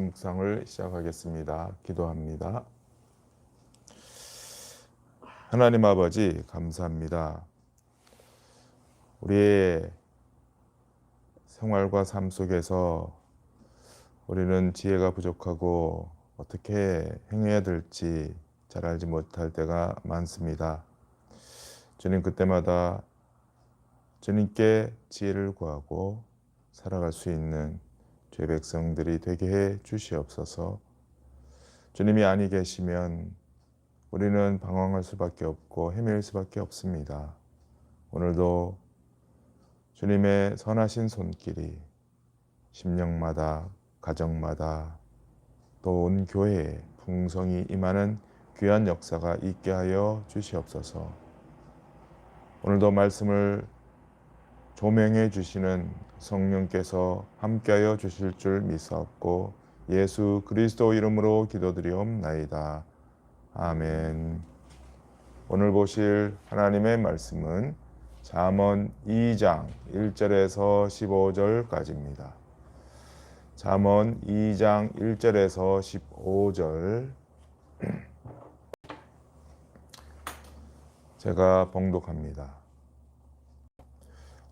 묵상을 시작하겠습니다. 기도합니다. 하나님 아버지 감사합니다. 우리의 생활과 삶 속에서 우리는 지혜가 부족하고 어떻게 행해야 될지 잘 알지 못할 때가 많습니다. 주님 그때마다 주님께 지혜를 구하고 살아갈 수 있는 죄 백성들이 되게 해 주시옵소서. 주님이 아니 계시면 우리는 방황할 수밖에 없고 헤맬 수밖에 없습니다. 오늘도 주님의 선하신 손길이 심령마다 가정마다 또 온 교회에 풍성이 임하는 귀한 역사가 있게 하여 주시옵소서. 오늘도 말씀을 조명해 주시는 성령께서 함께하여 주실 줄 믿사옵고 예수 그리스도 이름으로 기도드리옵나이다. 아멘. 오늘 보실 하나님의 말씀은 잠언 2장 1절에서 15절까지입니다. 잠언 2장 1절에서 15절 제가 봉독합니다.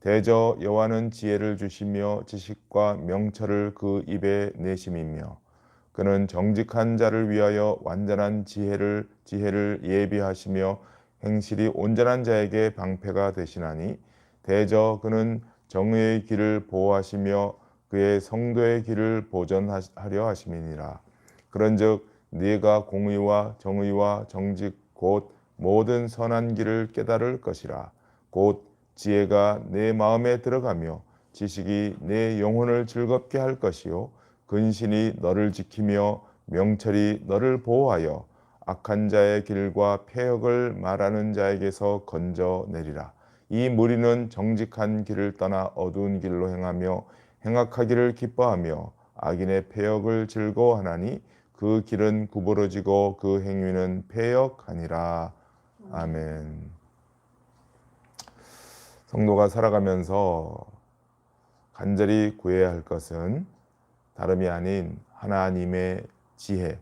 대저 여호와는 지혜를 주시며 지식과 명철을 그 입에 내심이며 그는 정직한 자를 위하여 완전한 지혜를 지혜를 예비하시며 행실이 온전한 자에게 방패가 되시나니 대저 그는 정의의 길을 보호하시며 그의 성도의 길을 보전하려 하심이니라. 그런즉 네가 공의와 정의와 정직 곧 모든 선한 길을 깨달을 것이라. 곧 지혜가 내 마음에 들어가며 지식이 내 영혼을 즐겁게 할 것이요. 근신이 너를 지키며 명철이 너를 보호하여 악한 자의 길과 폐역을 말하는 자에게서 건져내리라. 이 무리는 정직한 길을 떠나 어두운 길로 행하며 행악하기를 기뻐하며 악인의 폐역을 즐거워하나니 그 길은 구부러지고 그 행위는 폐역하니라. 아멘. 성도가 살아가면서 간절히 구해야 할 것은 다름이 아닌 하나님의 지혜,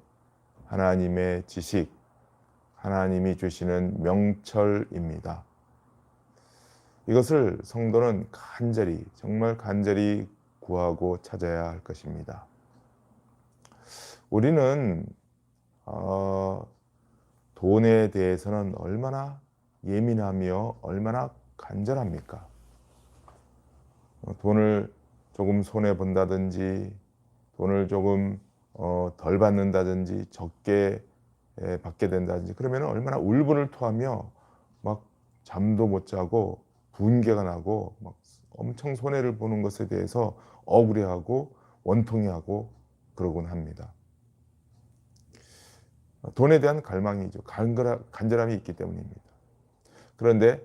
하나님의 지식, 하나님이 주시는 명철입니다. 이것을 성도는 간절히, 정말 간절히 구하고 찾아야 할 것입니다. 우리는 어, 돈에 대해서는 얼마나 예민하며 얼마나 간절합니까? 어, 돈을 조금 손해 본다든지 돈을 조금 어, 덜 받는다든지 적게 받게 된다든지 그러면 얼마나 울분을 토하며 막 잠도 못 자고 분개가 나고 막 엄청 손해를 보는 것에 대해서 억울해하고 원통해하고 그러곤 합니다. 돈에 대한 갈망이죠. 간절함이 있기 때문입니다. 그런데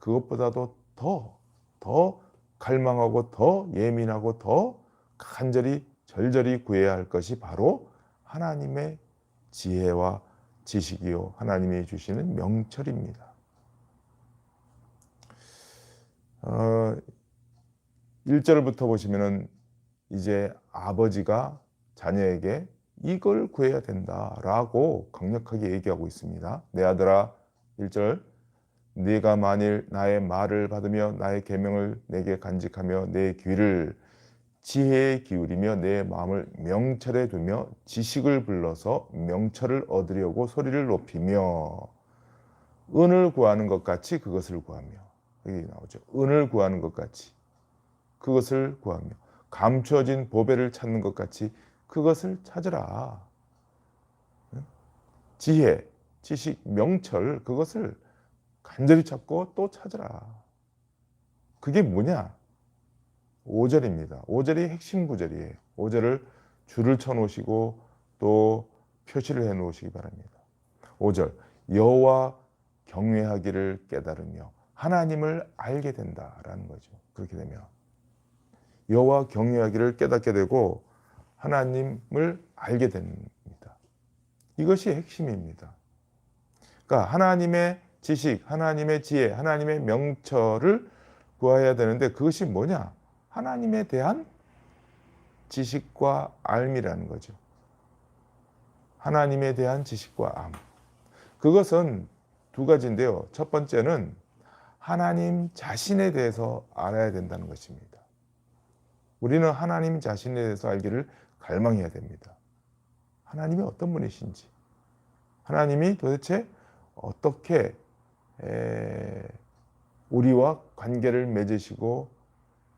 그것보다도 더, 더 갈망하고 더 예민하고 더 간절히 절절히 구해야 할 것이 바로 하나님의 지혜와 지식이요. 하나님이 주시는 명철입니다. 어, 1절부터 보시면은 이제 아버지가 자녀에게 이걸 구해야 된다라고 강력하게 얘기하고 있습니다. 내 아들아 1절 네가 만일 나의 말을 받으며 나의 계명을 내게 간직하며 내 귀를 지혜에 기울이며 내 마음을 명철에 두며 지식을 불러서 명철을 얻으려고 소리를 높이며 은을 구하는 것 같이 그것을 구하며 여기 나오죠. 은을 구하는 것 같이 그것을 구하며 감추어진 보배를 찾는 것 같이 그것을 찾으라. 지혜, 지식, 명철 그것을 간절히 찾고 또 찾으라. 그게 뭐냐? 5절입니다. 5절이 핵심 구절이에요. 5절을 줄을 쳐 놓으시고 또 표시를 해 놓으시기 바랍니다. 5절 여호와 경외하기를 깨달으며 하나님을 알게 된다라는 거죠. 그렇게 되면 여호와 경외하기를 깨닫게 되고 하나님을 알게 됩니다. 이것이 핵심입니다. 그러니까 하나님의 지식, 하나님의 지혜, 하나님의 명철을 구해야 되는데 그것이 뭐냐? 하나님에 대한 지식과 알미라는 거죠. 하나님에 대한 지식과 암. 그것은 두 가지인데요. 첫 번째는 하나님 자신에 대해서 알아야 된다는 것입니다. 우리는 하나님 자신에 대해서 알기를 갈망해야 됩니다. 하나님이 어떤 분이신지, 하나님이 도대체 어떻게 우리와 관계를 맺으시고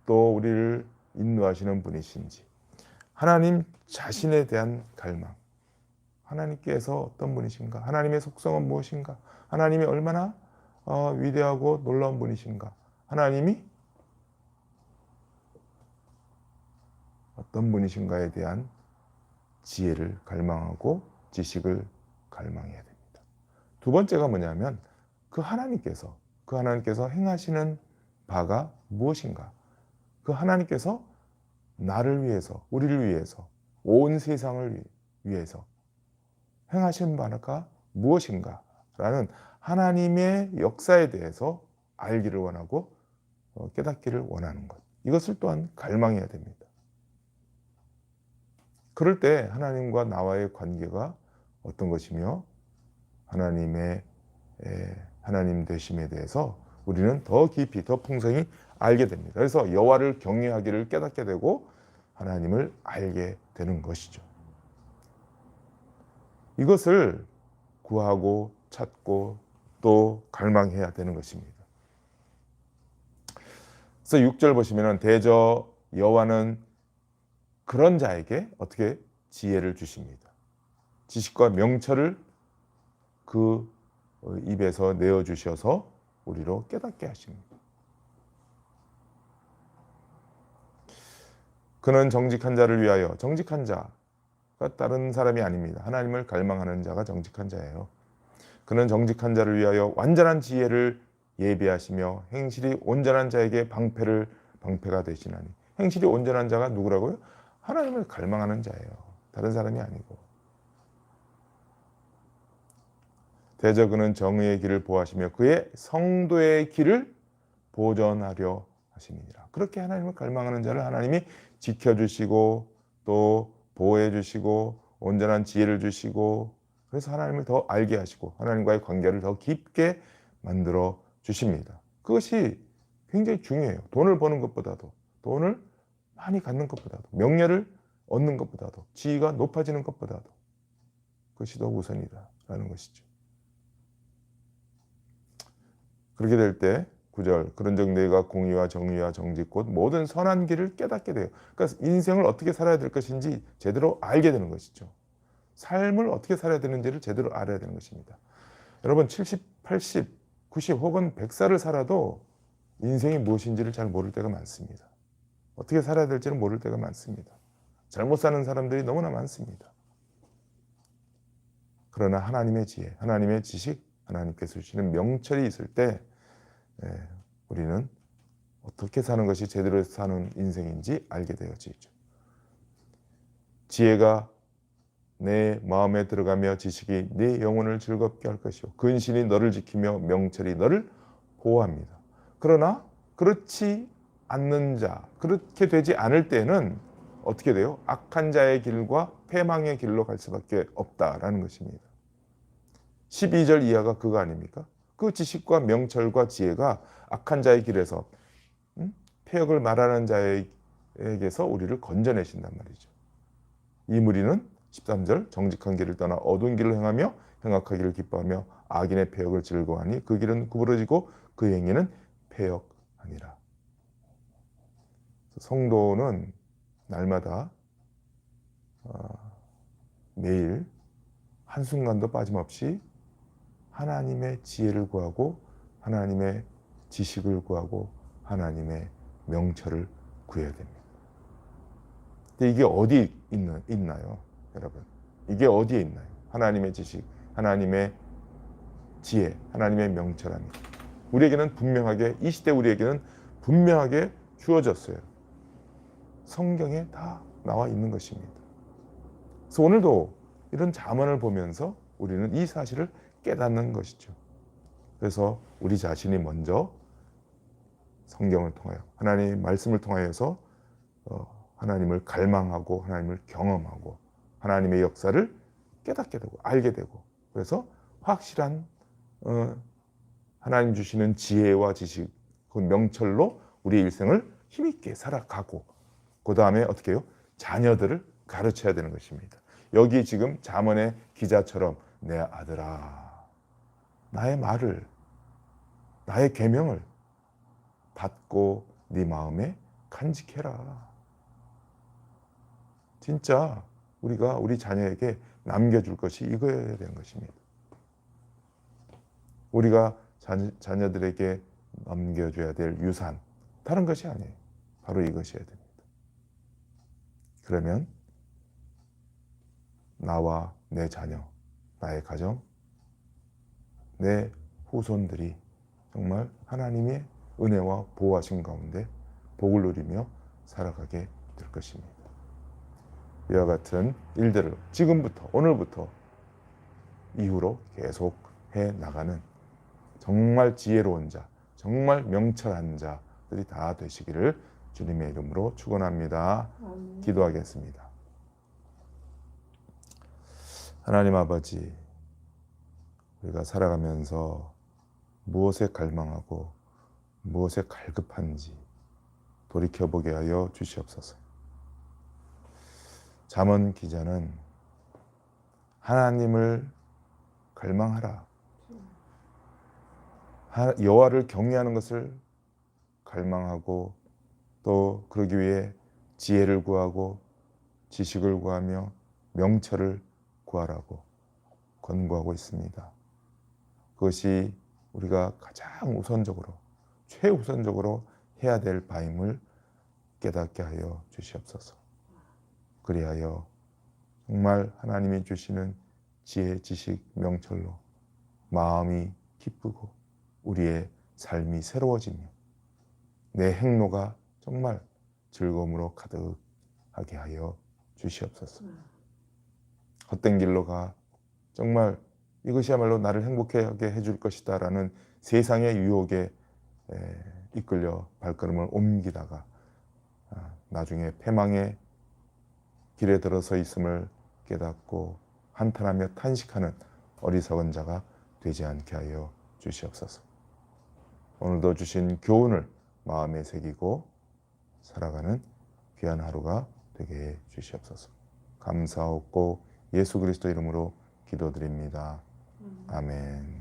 또 우리를 인도하시는 분이신지, 하나님 자신에 대한 갈망, 하나님께서 어떤 분이신가, 하나님의 속성은 무엇인가, 하나님이 얼마나 어, 위대하고 놀라운 분이신가, 하나님이 어떤 분이신가에 대한 지혜를 갈망하고 지식을 갈망해야 됩니다. 두 번째가 뭐냐면 그 하나님께서 그 하나님께서 행하시는 바가 무엇인가? 그 하나님께서 나를 위해서, 우리를 위해서, 온 세상을 위해서 행하신 바가 무엇인가? 라는 하나님의 역사에 대해서 알기를 원하고 어, 깨닫기를 원하는 것. 이것을 또한 갈망해야 됩니다. 그럴 때 하나님과 나와의 관계가 어떤 것이며 하나님의 하나님 되심에 대해서 우리는 더 깊이 더 풍성히 알게 됩니다. 그래서 여호와를 경외하기를 깨닫게 되고 하나님을 알게 되는 것이죠. 이것을 구하고 찾고 또 갈망해야 되는 것입니다. 그래서 6절 보시면은 대저 여호와는 그런 자에게 어떻게 지혜를 주십니다. 지식과 명철을 그 입에서 내어 주셔서 우리로 깨닫게 하십니다. 그는 정직한 자를 위하여 정직한 자가 다른 사람이 아닙니다. 하나님을 갈망하는 자가 정직한 자예요. 그는 정직한 자를 위하여 완전한 지혜를 예비하시며 행실이 온전한 자에게 방패를 방패가 되시나니 행실이 온전한 자가 누구라고요? 하나님을 갈망하는 자예요. 다른 사람이 아니고. 대저 그는 정의의 길을 보하시며 그의 성도의 길을 보전하려 하심이니라. 그렇게 하나님을 갈망하는 자를 하나님이 지켜주시고 또 보호해 주시고 온전한 지혜를 주시고 그래서 하나님을 더 알게 하시고 하나님과의 관계를 더 깊게 만들어 주십니다. 그것이 굉장히 중요해요. 돈을 버는 것보다도 돈을 많이 갖는 것보다도 명예를 얻는 것보다도 지위가 높아지는 것보다도 그것이 더 우선이다라는 것이죠. 그렇게 될 때 구절 그런즉 내가 공의와 정의와 정직 곧 모든 선한 길을 깨닫게 돼요. 그러니까 인생을 어떻게 살아야 될 것인지 제대로 알게 되는 것이죠. 삶을 어떻게 살아야 되는지를 제대로 알아야 되는 것입니다. 여러분 70, 80, 90 혹은 100살을 살아도 인생이 무엇인지를 잘 모를 때가 많습니다. 어떻게 살아야 될지는 모를 때가 많습니다. 잘못 사는 사람들이 너무나 많습니다. 그러나 하나님의 지혜, 하나님의 지식, 하나님께서 주시는 명철이 있을 때 예, 우리는 어떻게 사는 것이 제대로 사는 인생인지 알게 되어지죠. 지혜가 내 마음에 들어가며 지식이 내 영혼을 즐겁게 할 것이요 근신이 너를 지키며 명철이 너를 보호합니다. 그러나 그렇지 않는 자, 그렇게 되지 않을 때는 어떻게 돼요? 악한 자의 길과 패망의 길로 갈 수밖에 없다라는 것입니다. 12절 이하가 그거 아닙니까? 그 지식과 명철과 지혜가 악한 자의 길에서 음? 폐역을 말하는 자에게서 우리를 건져내신단 말이죠. 이 무리는 13절 정직한 길을 떠나 어두운 길을 행하며 행악하기를 기뻐하며 악인의 폐역을 즐거워하니 그 길은 구부러지고 그 행위는 폐역 아니라. 성도는 날마다 어, 매일 한순간도 빠짐없이 하나님의 지혜를 구하고 하나님의 지식을 구하고 하나님의 명철을 구해야 됩니다. 근데 이게 어디 있는, 있나요, 여러분? 이게 어디에 있나요? 하나님의 지식, 하나님의 지혜, 하나님의 명철함이 우리에게는 분명하게 이 시대 우리에게는 분명하게 주어졌어요. 성경에 다 나와 있는 것입니다. 그래서 오늘도 이런 자문을 보면서 우리는 이 사실을 깨닫는 것이죠. 그래서 우리 자신이 먼저 성경을 통하여 하나님의 말씀을 통하여서 어, 하나님을 갈망하고 하나님을 경험하고 하나님의 역사를 깨닫게 되고 알게 되고 그래서 확실한 어, 하나님 주시는 지혜와 지식 그 명철로 우리 일생을 힘있게 살아가고 그 다음에 어떻게 해요? 자녀들을 가르쳐야 되는 것입니다. 여기 지금 잠언의 기자처럼 내 아들아 나의 말을 나의 계명을 받고 네 마음에 간직해라. 진짜 우리가 우리 자녀에게 남겨줄 것이 이거여야 되는 것입니다. 우리가 자녀, 자녀들에게 남겨줘야 될 유산 다른 것이 아니에요. 바로 이것이어야 됩니다. 그러면 나와 내 자녀, 나의 가정, 내 후손들이 정말 하나님의 은혜와 보호하신 가운데 복을 누리며 살아가게 될 것입니다. 이와 같은 일들을 지금부터 오늘부터 이후로 계속 해 나가는 정말 지혜로운 자, 정말 명철한 자들이 다 되시기를 주님의 이름으로 축원합니다. 기도하겠습니다. 하나님 아버지, 우리가 살아가면서 무엇에 갈망하고 무엇에 갈급한지 돌이켜보게 하여 주시옵소서. 잠언 기자는 하나님을 갈망하라. 하- 여호와를 경외하는 것을 갈망하고 또 그러기 위해 지혜를 구하고 지식을 구하며 명철을 구하라고 권고하고 있습니다. 그것이 우리가 가장 우선적으로 최우선적으로 해야 될 바임을 깨닫게 하여 주시옵소서. 그리하여 정말 하나님이 주시는 지혜, 지식, 명철로 마음이 기쁘고 우리의 삶이 새로워지며 내 행로가 정말 즐거움으로 가득하게 하여 주시옵소서. 헛된 길로 가 정말 이것이야말로 나를 행복하게 해줄 것이다 라는 세상의 유혹에 에, 이끌려 발걸음을 옮기다가 아, 나중에 패망의 길에 들어서 있음을 깨닫고 한탄하며 탄식하는 어리석은 자가 되지 않게 하여 주시옵소서. 오늘도 주신 교훈을 마음에 새기고 살아가는 귀한 하루가 되게 해 주시옵소서. 감사하고 예수 그리스도 이름으로 기도드립니다. 아멘.